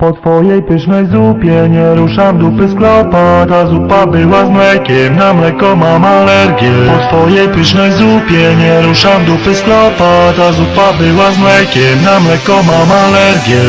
Po twojej pysznej zupie nie ruszam dupy z klopa Ta zupa była z mlekiem, na mleko mam alergię. Po twojej pysznej zupie nie ruszam dupy z klopa Ta zupa była z mlekiem, na mleko mam alergię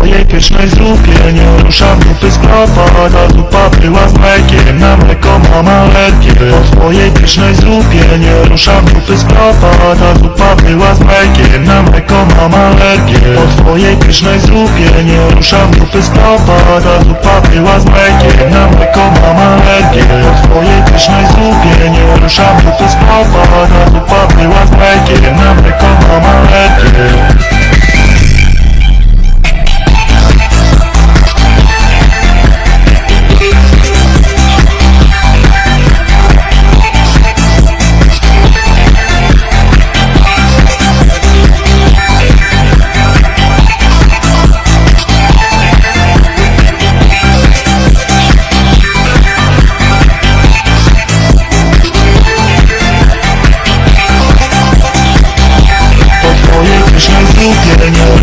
po twojej pysznej zupie nie ruszam dupy z klopa Ta zupa była z mlekiem, na mleko mam alergię Po twojej pysznej zupie nie ruszam dupy z klopa Ta zupa była z mlekiem, na mleko mam alergię Po twojej pysznej zupie nie ruszam dupy z klopa Ta zupa była z mlekiem, na mleko mam alergię Po twojej pysznej zupie nie ruszam dupy z klopa Ta zupa była z mlekiem, na mleko mam alergię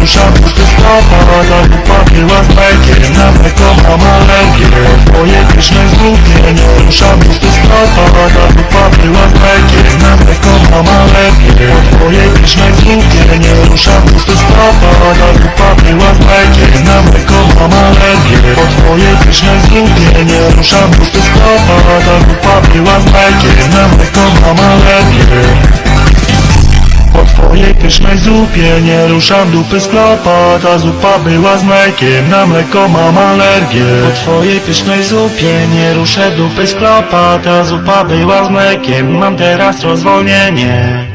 zupie nie ruszam dupy z klopa Ta zupa była z mlekiem, na mleko mam alergię Po twojej pysznej zupie nie ruszam dupy z klopa Ta zupa była z mlekiem, na mleko mam alergię Po twojej pysznej zupie nie ruszam dupy z klopa Ta zupa była z mlekiem, na mleko mam alergię Po twojej pysznej zupie nie ruszam dupy z klopa Ta zupa była z mlekiem, na mleko mam alergię po twojej pysznej zupie nie ruszam dupy z klopa Ta zupa była z mlekiem, na mleko mam alergię. Po twojej pysznej zupie nie ruszę dupy z klopa Ta zupa była z mlekiem, mam teraz rozwolnienie